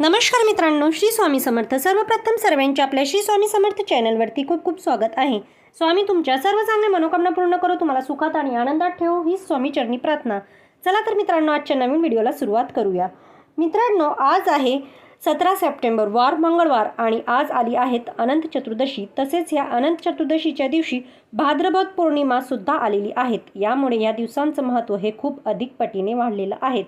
नमस्कार मित्रांनो श्री स्वामी समर्थ सर्वप्रथम सर्वांचे आपल्या श्री स्वामी समर्थ चॅनलवरती खूप खूप स्वागत आहे. स्वामी तुमच्या सर्व चांगल्या मनोकामना पूर्ण करो तुम्हाला सुखात आणि आनंदात ठेवू ही स्वामी चरणी प्रार्थना. चला तर मित्रांनो आजच्या नवीन व्हिडिओला सुरुवात करूया. मित्रांनो आज आहे सतरा सप्टेंबर वार मंगळवार आणि आज आली आहेत अनंत चतुर्दशी. तसेच ह्या अनंत चतुर्दशीच्या दिवशी भाद्रपद पौर्णिमा सुद्धा आलेली आहेत. यामुळे या दिवसांचं महत्त्व हे खूप अधिक पटीने वाढलेलं आहे.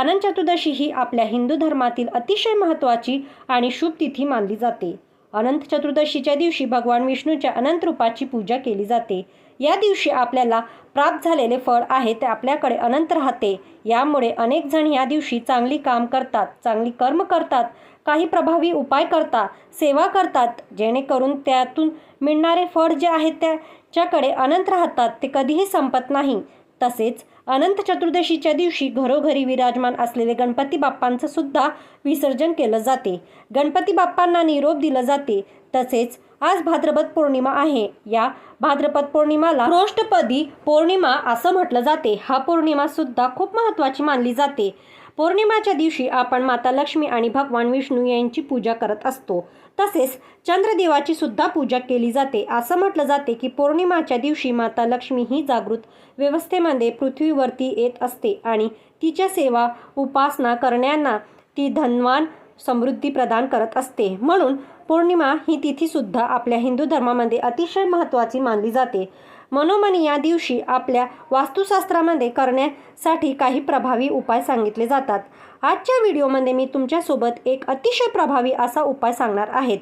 अनंत चतुर्दशी ही आपल्या हिंदू धर्मातील अतिशय महत्त्वाची आणि शुभ तिथी मानली जाते. अनंत चतुर्दशीच्या दिवशी भगवान विष्णूच्या अनंत रूपाची पूजा केली जाते. या दिवशी आपल्याला प्राप्त झालेले फळ आहे ते आपल्याकडे अनंत राहते. यामुळे अनेक जण या दिवशी चांगली काम करतात चांगली कर्म करतात काही प्रभावी उपाय करतात सेवा करतात जेणेकरून त्यातून मिळणारे फळ जे आहेत त्याच्याकडे अनंत राहतात ते कधीही संपत नाही. तसेच अनंत चतुर्दशीच्या दिवशी घरोघरी विराजमान असलेले गणपती बाप्पांचं सुद्धा विसर्जन केलं जाते. गणपती बाप्पांना निरोप दिलं जाते. तसेच आज भाद्रपद पौर्णिमा आहे. या भाद्रपद पौर्णिमाला रोष्टपदी पौर्णिमा असं म्हटलं जाते. हा पौर्णिमा सुद्धा खूप महत्त्वाची मानली जाते. पौर्णिमाच्या दिवशी आपण माता लक्ष्मी आणि भगवान विष्णू यांची पूजा करत असतो. तसेच चंद्रदेवाची सुद्धा पूजा केली जाते. असं म्हटलं जाते की पौर्णिमाच्या दिवशी माता लक्ष्मी ही जागृत व्यवस्थेमध्ये पृथ्वीवरती येत असते आणि तिच्या सेवा उपासना करण्यांना ती धनवान समृद्धी प्रदान करत असते. म्हणून पौर्णिमा ही तिथीसुद्धा आपल्या हिंदू धर्मामध्ये अतिशय महत्त्वाची मानली जाते. मनोमनी या दिवशी आपल्या वास्तुशास्त्रामध्ये करण्यासाठी काही प्रभावी उपाय सांगितले जातात. आजच्या व्हिडिओमध्ये मी तुमच्यासोबत एक अतिशय प्रभावी असा उपाय सांगणार आहेत.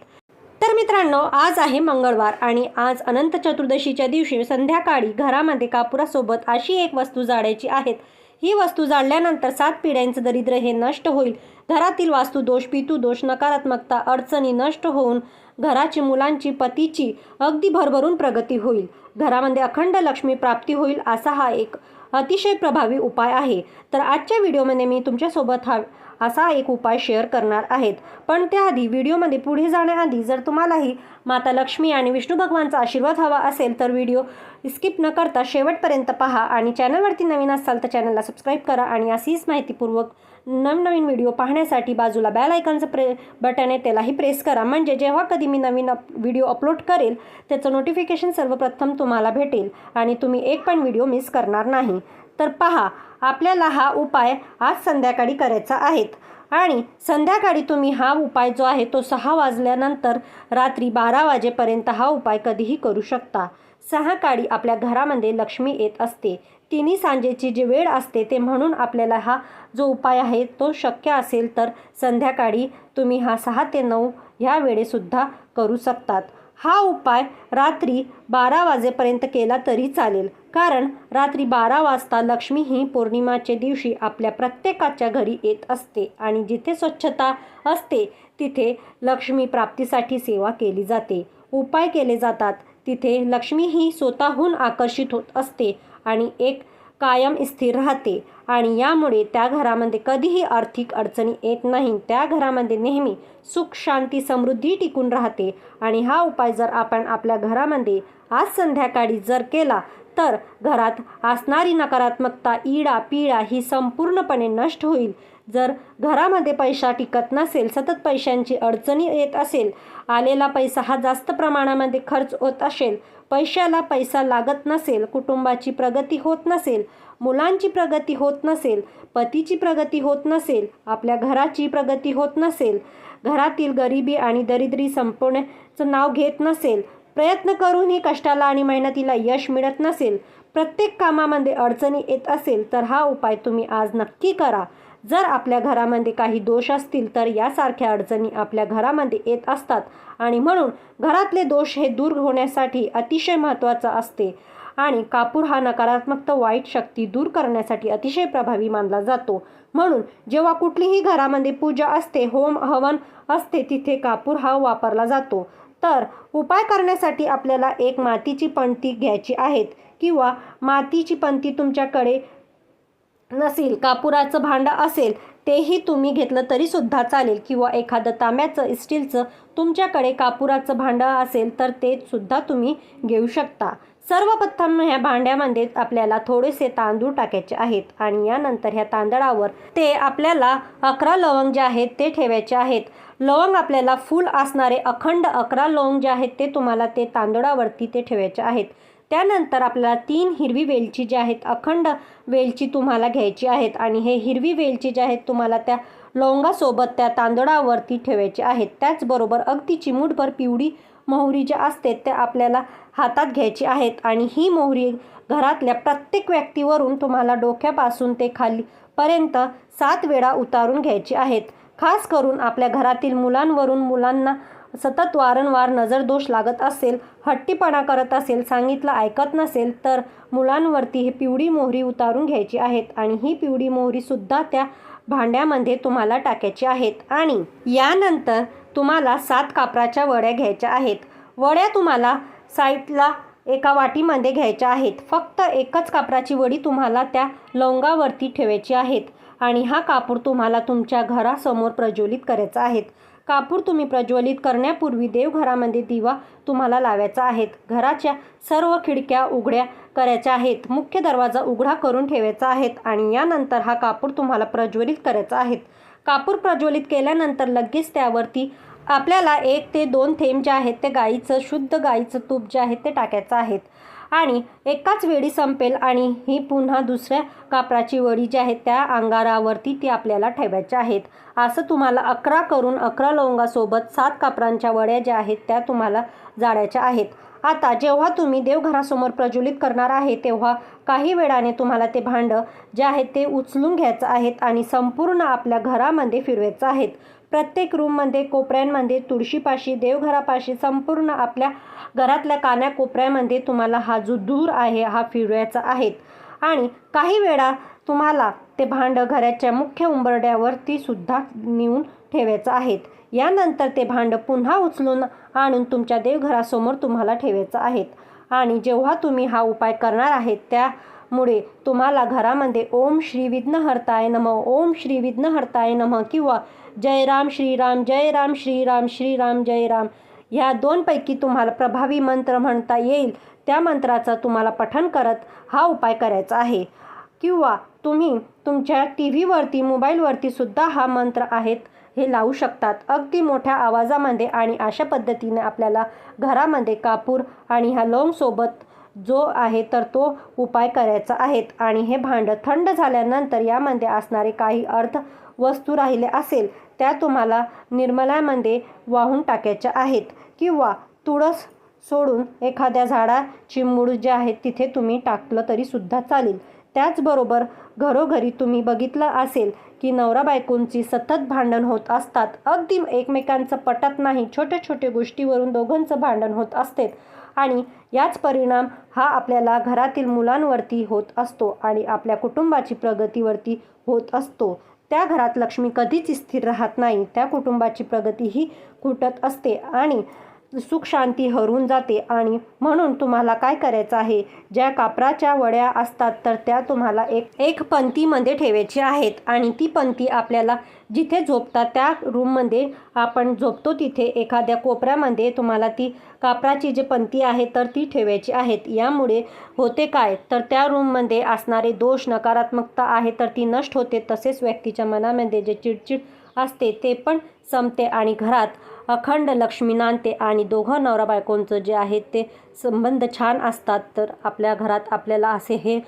तर मित्रांनो आज आहे मंगळवार आणि आज अनंत चतुर्दशीच्या दिवशी संध्याकाळी घरामध्ये कापुरासोबत अशी एक वस्तू जाळायची आहेत ही वस्तू जाळल्यानंतर सात पिढ्यांचं दरिद्र हे नष्ट होईल. घरातील वास्तुदोष पितुदोष नकारात्मकता अडचणी नष्ट होऊन घराची मुलांची पतीची अगदी भरभरून प्रगती होईल. घरामध्ये अखंड लक्ष्मी प्राप्ती होईल असा हा एक अतिशय प्रभावी उपाय आहे. तर आजच्या व्हिडिओमध्ये मी तुमच्यासोबत हा असा एक उपाय शेअर करणार आहेत. पण त्याआधी व्हिडिओमध्ये पुढे जाण्याआधी जर तुम्हालाही माता लक्ष्मी आणि विष्णू भगवानचा आशीर्वाद हवा असेल तर व्हिडिओ स्किप न करता शेवटपर्यंत पहा आणि चॅनलवरती नवीन असाल तर चॅनलला सबस्क्राईब करा आणि अशीच माहितीपूर्वक नवनवीन व्हिडिओ पाहण्यासाठी बाजूला बेल आयकनचं प्रे बटन आहे त्यालाही प्रेस करा. म्हणजे जेव्हा कधी मी नवीन अप व्हिडिओ अपलोड करेल त्याचं नोटिफिकेशन सर्वप्रथम तुम्हाला भेटेल आणि तुम्ही एक पण व्हिडिओ मिस करणार नाही. तर पहा आपल्याला हा उपाय आज संध्याकाळी करायचा आहेत. आणि संध्याकाळी तुम्ही हा उपाय जो आहे तो सहा वाजल्यानंतर रात्री बारा वाजेपर्यंत हा उपाय कधीही करू शकता. सहाकाळी आपल्या घरामध्ये लक्ष्मी येत असते. तिन्ही सांजेची जी वेळ असते ते म्हणून आपल्याला हा जो उपाय आहे तो शक्य असेल तर संध्याकाळी तुम्ही हा सहा ते नऊ ह्या वेळेसुद्धा करू शकतात. हा उपाय रात्री बारा वाजेपर्यंत केला तरी चालेल. कारण रात्री बारा वाजता लक्ष्मी ही पौर्णिमाच्या दिवशी आपल्या प्रत्येकाच्या घरी येत असते आणि जिथे स्वच्छता असते तिथे लक्ष्मी प्राप्तीसाठी सेवा केली जाते. उपाय केले जातात. तिथे लक्ष्मी ही स्वतःहून आकर्षित होत असते आणि एक कायम स्थिर राहते आणि यामुळे त्या घरामध्ये कधीही आर्थिक अडचणी येत नाही. त्या घरामध्ये नेहमी सुख शांती समृद्धी टिकून राहते आणि हा उपाय जर आपण आपल्या घरामध्ये आज संध्याकाळी जर केला तर घरात असणारी नकारात्मकता इडा पिडा ही संपूर्णपणे नष्ट होईल. जर घरामध्ये पैसा टिकत नसेल सतत पैशांची अडचणी येत असेल आलेला पैसा हा जास्त प्रमाणामध्ये खर्च होत असेल पैशाला पैसा लागत नसेल कुटुंबाची प्रगती होत नसेल मुलांची प्रगती होत नसेल पतीची प्रगती होत नसेल आपल्या घराची प्रगती होत नसेल घरातील गरिबी आणि दरिद्री संपवण्याचं नाव घेत नसेल प्रयत्न करूनही कष्टाला आणि मेहनतीला यश मिळत नसेल प्रत्येक कामामध्ये अडचणी येत असेल तर हा उपाय तुम्ही आज नक्की करा. जर आपल्या घरामध्ये काही दोष असतील तर यासारख्या अडचणी आपल्या घरामध्ये येत असतात आणि म्हणून घरातले दोष हे दूर होण्यासाठी अतिशय महत्त्वाचं असते आणि कापूर हा नकारात्मक वाईट शक्ती दूर करण्यासाठी अतिशय प्रभावी मानला जातो. म्हणून जेव्हा कुठलीही घरामध्ये पूजा असते होम हवन असते तिथे कापूर हा वापरला जातो. तर उपाय करण्यासाठी आपल्याला एक मातीची पणती घ्यायची आहेत किंवा मातीची पणती तुमच्याकडे नसेल कापुराचं भांडं असेल तेही तुम्ही घेतलं तरीसुद्धा चालेल किंवा एखादं तांब्याचं स्टीलचं तुमच्याकडे कापुराचं भांडं असेल तर ते सुद्धा तुम्ही घेऊ शकता. सर्वप्रथम ह्या भांड्यामध्ये आपल्याला थोडेसे तांदूळ टाकायचे आहेत आणि यानंतर ह्या तांदळावर ते आपल्याला अकरा लवंग जे आहेत ते ठेवायचे आहेत. लवंग आपल्याला फुल असणारे अखंड अकरा लवंग जे आहेत ते तुम्हाला ते तांदळावरती ते ठेवायचे आहेत. त्यानंतर आपल्याला तीन हिरवी वेलची जी आहेत अखंड वेलची तुम्हाला घ्यायची आहेत आणि हे हिरवी वेलची जी आहेत तुम्हाला त्या लवंगासोबत त्या तांदळावरती ठेवायचे आहेत. त्याचबरोबर अगदी चिमूटभर पिवळी मोहरी ज्या असते त्या आपल्याला हातात घ्यायची आहेत. आणि ही मोहरी घरातल्या प्रत्येक व्यक्तीवरून तुम्हाला डोक्यापासून ते खालीपर्यंत सात वेळा उतारून घ्यायची आहेत. खास करून आपल्या घरातील मुलांवरून मुलांना सतत वारंवार नजर दोष लागत असेल हट्टीपणा करत असेल सांगितलं ऐकत नसेल तर मुलांवरती ही पिवळी मोहरी उतारून घ्यायची आहेत. आणि ही पिवळी मोहरीसुद्धा त्या भांड्यामध्ये तुम्हाला टाकायची आहेत. आणि यानंतर तुम्हाला सात कापराच्या वड्या घ्यायच्या आहेत. वड्या तुम्हाला साईडला एका वाटीमध्ये घ्यायच्या आहेत. फक्त एकच कापराची वडी तुम्हाला त्या लवंगावरती ठेवायची आहेत आणि हा कापूर तुम्हाला तुमच्या घरासमोर प्रज्वलित करायचा आहेत कापूर तुम्ही प्रज्वलित करण्यापूर्वी देवघरामध्ये दिवा तुम्हाला लावायचा आहेत घराच्या सर्व खिडक्या उघड्या करायच्या आहेत. मुख्य दरवाजा उघडा करून ठेवायचा आहेत आणि यानंतर हा कापूर तुम्हाला प्रज्वलित करायचा आहेत कापूर प्रज्वलित केल्यानंतर लगेच त्यावरती आपल्याला एक ते दोन थेंब जे आहेत ते गाईचं शुद्ध गाईचं तूप जे आहे ते टाकायचं आहेत. आणि एकाच वेळी संपेल आणि ही पुन्हा दुसऱ्या कापराची वडी जी आहे त्या अंगारावरती ती आपल्याला ठेवायची आहेत. असं तुम्हाला अकरा करून अकरा लवंगासोबत सात कापरांच्या वड्या ज्या आहेत त्या तुम्हाला जाळायच्या आहेत. आता जेव्हा तुम्ही देवघरासमोर प्रज्वलित करणार आहे तेव्हा काही वेळाने तुम्हाला ते भांडं जे आहेत ते उचलून घ्यायचं आहेत आणि संपूर्ण आपल्या घरामध्ये फिरवायचं आहेत. प्रत्येक रूममध्ये कोपऱ्यांमध्ये तुळशीपाशी देवघरापाशी संपूर्ण आपल्या घरातल्या कान्या कोपऱ्यामध्ये तुम्हाला हा जो दूर आहे हा फिरवायचा आहेत आणि काही वेळा तुम्हाला ते भांडं घराच्या मुख्य उंबरड्यावरती सुद्धा नेऊन ठेवायचं आहेत. यानंतर ते भांडं पुन्हा उचलून आणून तुमच्या देवघरासमोर तुम्हाला ठेवायचं आहेत. आणि जेव्हा तुम्ही हा उपाय करणार आहेत त्यामुळे तुम्हाला घरामध्ये ओम श्री विघ्नहर्ताय नम ओम श्री विघ्नहर्ताय नम किंवा जय राम श्रीराम जय राम श्रीराम श्रीराम जय राम ह्या दोनपैकी तुम्हाला प्रभावी मंत्र म्हणता येईल. त्या मंत्राचं तुम्हाला पठन करत हा उपाय करायचा आहे. किंवा तुम्ही तुमच्या टी व्हीवरती मोबाईलवरती सुद्धा हा मंत्र आहेत. हे लावू शकतात. अगदी मोठ्या आवाजामध्ये आणि अशा पद्धतीने आपल्याला घरामध्ये कापूर आणि ह्या लवंगसोबत जो आहे तर तो उपाय करायचा आहेत आणि हे भांडं थंड झाल्यानंतर यामध्ये असणारे काही अर्थ वस्तू राहिले असेल त्या तुम्हाला निर्मलामध्ये वाहून टाकायच्या आहेत. किंवा तुळस सोडून एखाद्या झाडाची मूळ जे आहे तिथे तुम्ही टाकलं तरीसुद्धा चालेल. त्याचबरोबर घरोघरी तुम्ही बघितलं असेल की नवरा बायकोंची सतत भांडण होत असतात. अगदी एकमेकांचं पटत नाही. छोट्या छोट्या गोष्टीवरून दोघांचं भांडण होत असते. आणि याच परिणाम हा आपल्याला घरातील मुलांवरती होत असतो आणि आपल्या कुटुंबाची प्रगतीवरती होत असतो. त्या घरात लक्ष्मी कधीच स्थिर राहत नाही. त्या कुटुंबाची प्रगती ही खुटत असते. आणि सुख शांती हरून जाते आणि म्हणून तुम्हाला काय करायचं आहे? ज्या कापराच्या वड्या असतात तर त्या तुम्हाला एक एक पंथीमध्ये ठेवायची आहेत आणि ती पंथी आपल्याला जिथे झोपतात त्या रूममध्ये आपण झोपतो. तिथे एखाद्या कोपऱ्यामध्ये तुम्हाला ती कापराची जी पंथी आहे तर ती ठेवायची आहेत. यामुळे होते काय? तर त्या रूममध्ये असणारे दोष नकारात्मकता आहे तर ती नष्ट होते. तसेच व्यक्तीच्या मनामध्ये जे चिडचिड असते ते पण संपते आणि घरात अखंड लक्ष्मी नांदते आणि दोघं नवरा बायकोंचं जे आहे ते संबंध छान असतात. तर आपल्या घरात आपल्याला असे हे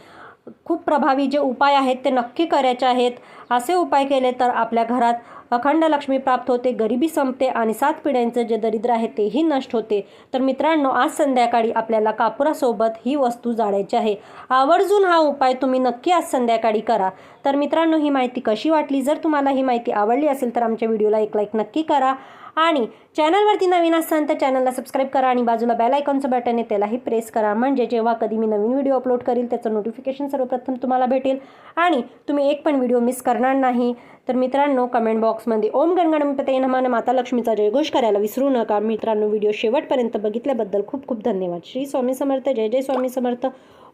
खूप प्रभावी जे उपाय आहेत ते नक्की करायचे आहेत. असे उपाय केले तर आपल्या घरात अखंड लक्ष्मी प्राप्त होते गरिबी संपते आणि सात पिढ्यांचं जे दरिद्र आहे तेही नष्ट होते. तर मित्रांनो आज संध्याकाळी आपल्याला कापुरासोबत ही वस्तू जाळायची आहे. आवर्जून हा उपाय तुम्ही नक्की आज संध्याकाळी करा. तर मित्रांनो ही माहिती कशी वाटली? जर तुम्हाला ही माहिती आवडली असेल तर आमच्या व्हिडिओला एक लाईक नक्की करा. आणि चॅनलवरती नवीन असाल तर चॅनलला सबस्क्राईब करा आणि बाजूला बेल आयकॉनचं बटन आहे त्यालाही प्रेस करा. म्हणजे जेव्हा कधी मी नवीन व्हिडिओ अपलोड करील त्याचं नोटिफिकेशन सर्वप्रथम तुम्हाला भेटेल. आणि तुम्ही एक पण व्हिडिओ मिस करणार नाही. तर मित्रांनो कमेंट बॉक्समध्ये ओम गणगणपते नमान माता लक्ष्मीचा जयघोष करायला विसरू नका. मित्रांनो व्हिडिओ शेवटपर्यंत बघितल्याबद्दल खूप खूप धन्यवाद. श्री स्वामी समर्थ जय जय स्वामी समर्थ.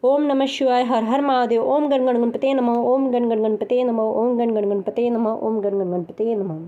ओम नम शिवाय हर हर महादेव. ओम गण गणपते नम. ओम गणगण गणपते नम. ओम गण गणपते नम. ओम गण गणपते नम.